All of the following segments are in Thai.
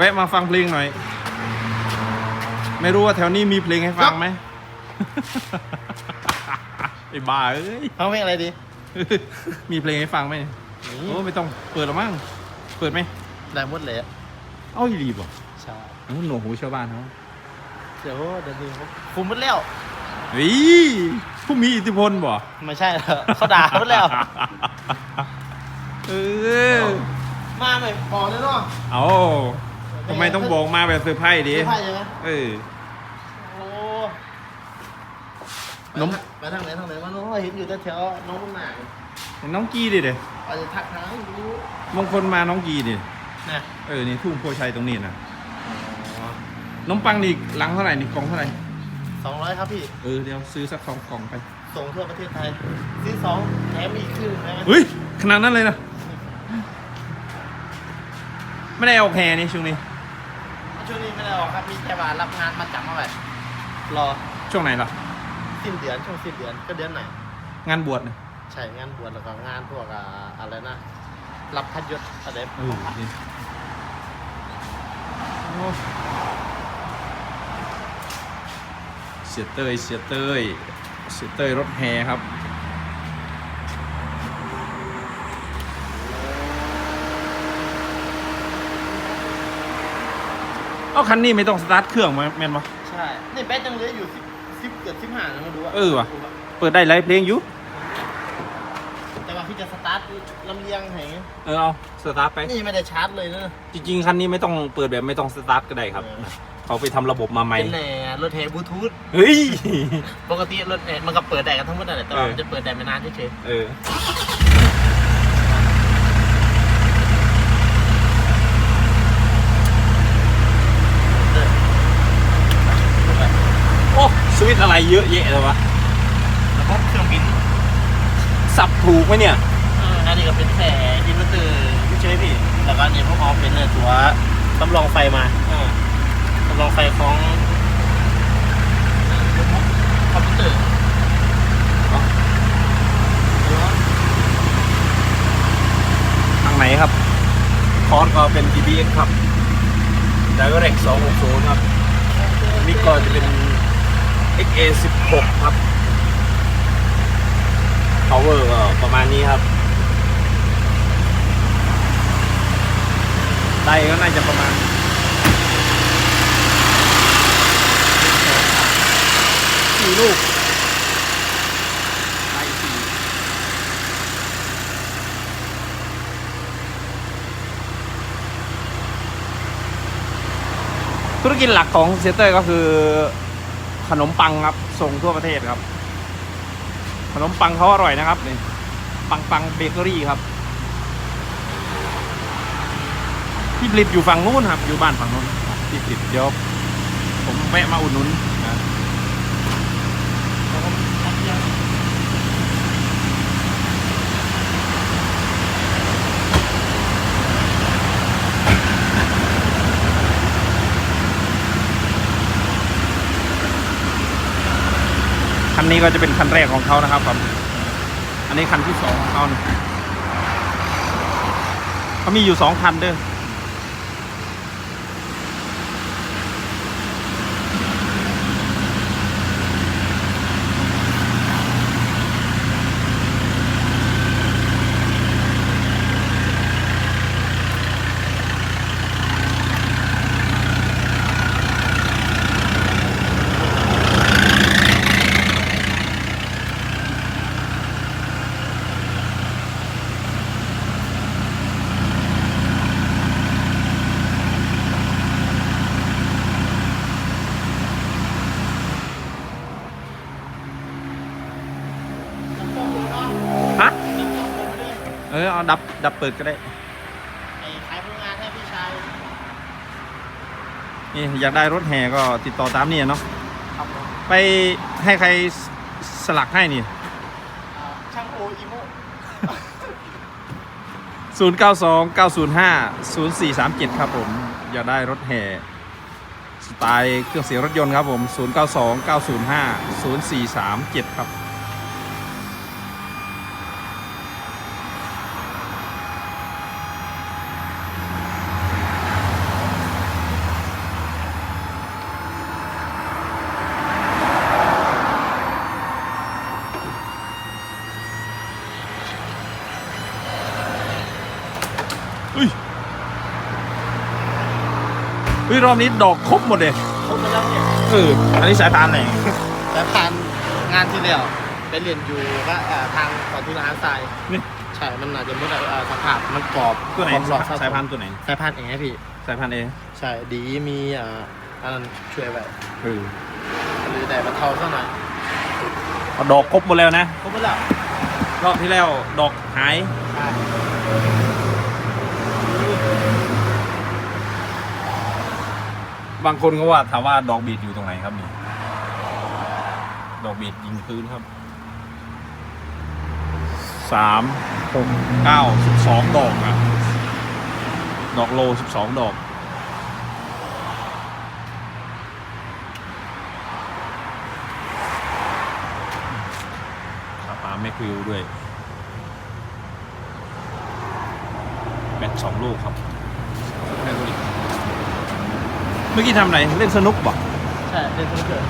แวะมาฟังเพลงหน่อย ไม่รู้ว่าแถวนี้มีเพลงให้ฟังไหม ไอ้บ้าเอ้ยฟังเพลงอะไรดี มีเพลงให้ฟังไหมนี่โอ้ไม่ต้องเปิดหรอมั้งเปิดไหมได้หมดเลยอะเอ้าอีรีบ่ใช่โอ้หนวกหูชาวบ้านเขาเดี๋ยวเดี๋ยวนี้เขาคุมหมดแล้วเฮ้ยผู้มีอิทธิพลบ่ไม่ใช่แล้วเขาด่าหมดแล้วเออมาหน่อยบอกเลยเนาะเอา ทำไมต้องบอกมาแบบเซอร์ไพรส์ดิเสื้อผ้าใช่ไหมเออ โอ้น้อง ไปทางไหนทางไหนมาน้องเห็นอยู่แถวๆน้องมันหนาน้องกีดิเด้อาจจะทักทางดูมงคลมาน้องกีดินะเออนี่ทุ่งโพชัยตรงนี้นะน้องปังนี่หลังเท่าไหร่นี่กล่องเท่าไหร่สองร้อยครับพี่ เออเดี๋ยวซื้อสักสองกล่องไปส่งทั่วประเทศไทยซื้อสองแถมอีกครึ่งนะเฮ้ยขนาดนั้นเลยนะไม่ได้เอาแพรนี่ช่วงนี้ ช่วงนี้ไม่ได้ออกครับ มีแค่ว่ารับงานมาจับมาไว้รอช่วงไหนล่ะ สิ้นเดือนช่วงสิ้นเดือนก็เดือนไหน งานบวชนะใช่งานบวชแล้วก็งานพวกอ่าอะไรนะ รับพัดยศอะไรเออนี่โอ้เสียเต้ยเสียเต้ยเสียเต้ยรถแห่ครับ เอาคันนี้ไม่ต้องสตาร์ทเครื่องมาแม่นปะ ใช่นี่แบตยังเหลืออยู่สิบสิบเกือบสิบห้านะมาดูว่าเออว่ะ เปิดได้หลายเพลงอยู่ แต่ว่าพี่จะสตาร์ทลำเลียงไหนเออเอาสตาร์ทไป นี่ไม่ได้ชาร์จเลยนะจริงๆคันนี้ไม่ต้องเปิดแบบไม่ต้องสตาร์ทก็ได้ครับเออเขาไปทำระบบมาใหม่ เป็นแหน่รถเทบลูทูธเฮ้ย ปกติรถเทมันก็เปิดได้กันทั้งหมดนั่นแหละแต่ว่าเออมันจะเปิดได้ไม่นานเฉยเออๆเออ โอ้ สวิตช์อะไรเยอะแยะเลยวะแล้วก็เครื่องบินสับถูกไหมเนี่ย เอออันนี้ก็เป็นแค่อินเวอร์เตอร์เฉยๆพี่แล้วก็อันนี้พวกออฟเป็นเนี่ยตัวสำรองไฟมาสำรองไฟของคอมพิวเตอร์ทางไหนครับคอร์สก็เป็น DBX ครับ Direct 260 ครับ นี่ก็จะเป็น XA16 ครับ Power ก็ประมาณนี้ครับไดก็น่าจะประมาณสี่ลูกไดสี่ธุรกิจหลักของเซเตอร์ก็คือ ขนมปังครับ ส่งทั่วประเทศครับ ขนมปังเขาอร่อยนะครับนี่ปังปังเบเกอรี่ครับที่ผลิตอยู่ฝั่งนู้นครับ อยู่บ้านฝั่งนู้นที่ผลิตเดี๋ยวผมแวะมาอุดหนุน อันนี้ก็จะเป็นคันแรกของเขานะครับผมอันนี้คันที่สองของเขานะเขามีอยู่สองคันเด้อ ดับดับเปิดก็ได้ไอ้ขายพลังงานให้พี่ชายนี่อยากได้รถแห่ก็ติดต่อตามนี่เนาะครับผมไปให้ใครสสลักให้นี่อ่าช่างโออีโม0 9 2 9 0 5 0 4 3 7 ครับผม อยากได้รถแห่สไตล์เครื่องเสียงรถยนต์ครับผม 0 9 2 9 0 5 0 4 3 7 ครับ เฮ้ยรอบนี้ดอกครบหมดเลยครบไปแล้วเนี่ยเอออันนี้สายพานไหนแต่ผ่านงานที่แล้วไปเรียนอยู่ก็เอ่อทางก่อนที่ร้านทรายนี่ใช่ มันอาจจะไม่ได้เอ่อสภาพมันกรอบตัวไหนความหลอดสายพานตัวไหนสายพานอย่างเงี้ยพี่สายพานเอใช่ดีมีอ่าอันนั้นช่วยไว้เออหรือแต่บรรเทาสักหน่อยเอาดอกครบหมดแล้วนะครบไปแล้วรอบที่แล้วดอกหาย ใช่ บางคนก็ว่าถามว่าดอกบีดอยู่ตรงไหนครับนี่ ดอกบีดยิงพื้นครับสามหกเก้าสิบสองดอกอะดอกโลสิบสองดอกขาปาแมควิวด้วยแบตสองลูกครับ เมื่อกี้ทำอะไรเล่นสนุกบ่ใช่เล่นเกิด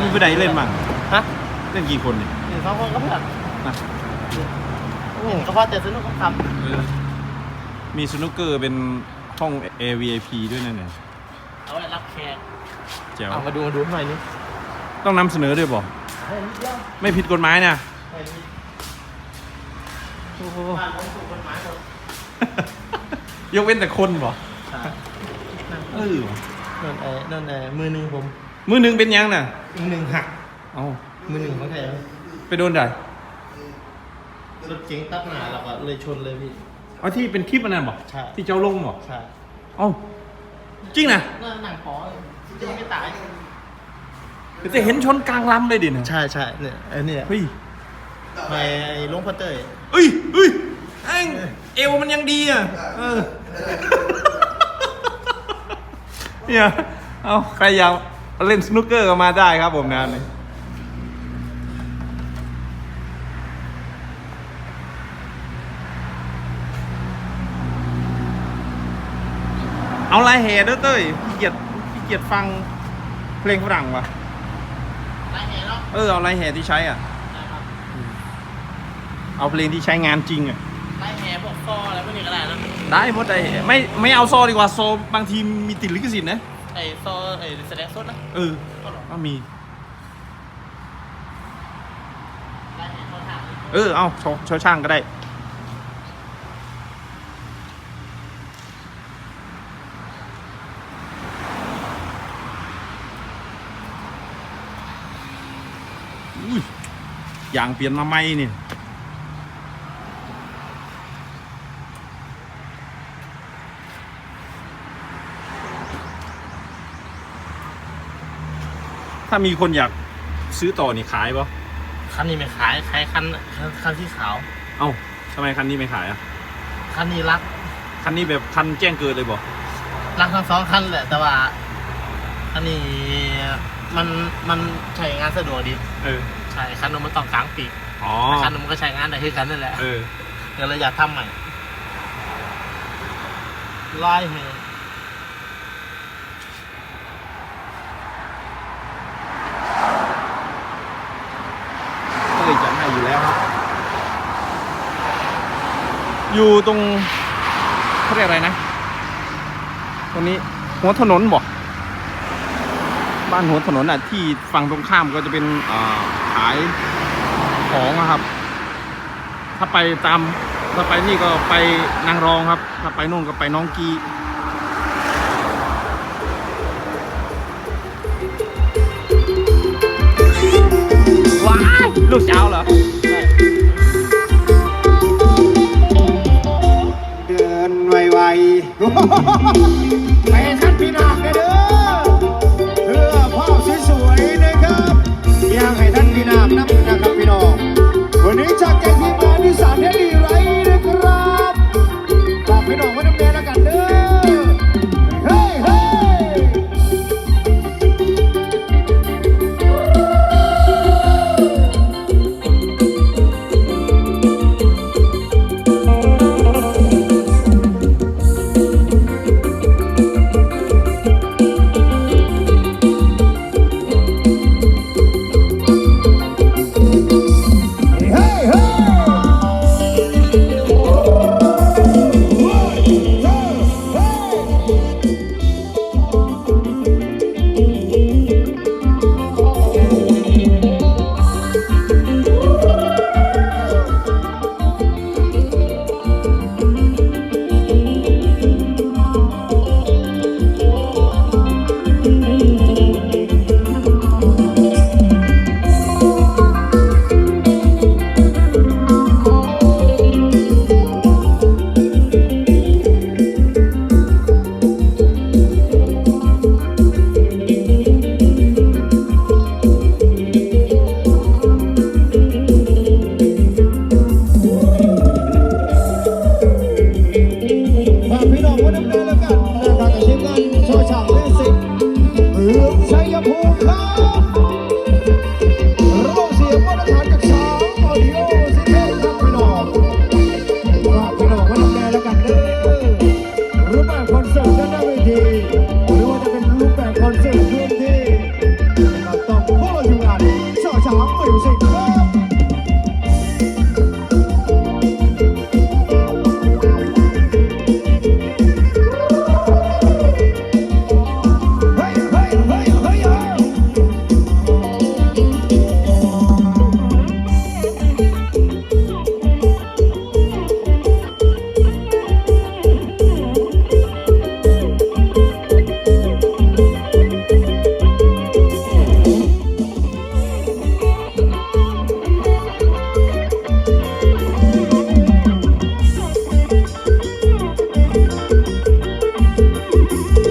มีไปไหนเล่นบ้างฮะเล่นกี่คนเนี่ยหนึ่งสองคนก็เพื่อนนะหนึ่งก็พอแต่สนุกก็ทเออมีสนุกเกอร์เป็นห้อง AVIP ด้วยนั่นเนี่ยำเอาไว้รับแขกแจ๋วเอามาดูมาดูหน่อยนี่ต้องนำเสนอด้วยบ่เฮ้ยนิดเดียวไม่ผิดกฎหมายนะเฮ้ยนิดโอ้โหบ้านผมถูกกฎหมายหมดยกเว้นแต่คนบ่ใช่ เออนั่นไอ้นั่นไอ้มือหนึ่งผม มือหนึ่งเป็นยังน่ะอีกหนึ่งหัก เอามือหนึ่งเขาแทงไปโดนไดรถเก๋งตัดหน้าเราก็เลยชนเลยพี่ เอาที่เป็นคลิปอันนั้นบ่ใช่ ที่เจ้าลงบ่ใช่เอ้าจริงนะหน้าหนังขอจะไม่ตาย จะเห็นชนกลางลำเลยดินะใช่ใช่เนี่ยไอ้เนี่ยเฮ้ยไปไอ้หลวงพ่อเต้ยเอ้ยเอ้ยแม่งเอวมันยังดีอะเออ เนี่ยเอาใครอยากเล่นสนุกเกอร์ก็มาได้ครับผมนะนี่เอาลายแห่ด้วยเต้ยขี้เกียจขี้เกียจฟังเพลงฝรั่งวะไรเห็นเนาะเออเอาลายแห่ที่ใช้อะนะครับเอาเพลงที่ใช้งานจริงอะไรแห่พวกซออะไรพวกนี้ก็ได้นะ ได้หมดได้ไม่ไม่เอาโซดีกว่าโซบางทีมีติดลิขสิทธิ์นะไอ้ซอไอ้แสดงสดนะเออก็หรอก็มีไรแห่เขาถามเออเอาโชว์โชว์ช่างก็ได้ อุ้ยอย่างเปลี่ยนมาใหม่นี่ ถ้ามีคนอยากซื้อต่อนี่ขายปะคันนี้ไม่ขายขายคันคันคันที่ขาวเอ้าทำไมคันนี้ไม่ขายอะ คันนี้รักคันนี้แบบคันแจ้งเกิดเลยบอกรักทั้งสองคันแหละแต่ว่าอันนี้มันมันใช้งานสะดวกดีเออ ใช่คันนู้นมันต้องกลางปีกอ๋อ แต่คันนู้นมันก็ใช้งานได้คือกันนั่นแหละเออก็เลยอยากทำใหม่ไล่แห่ก็เลยจัดให้ อยู่แล้วครับ อยู่ตรงเขาเรียกอะไรนะ ตรงนี้หัวถนนบอกบ้านหัวถนนอะที่ฝั่งตรงข้ามก็จะเป็นขายของอะครับ ถ้าไปตามถ้าไปนี่ก็ไปนางรองครับ ถ้าไปนู่นก็ไปน้องกี ลูกเจ้าเหรอ เดินไวๆ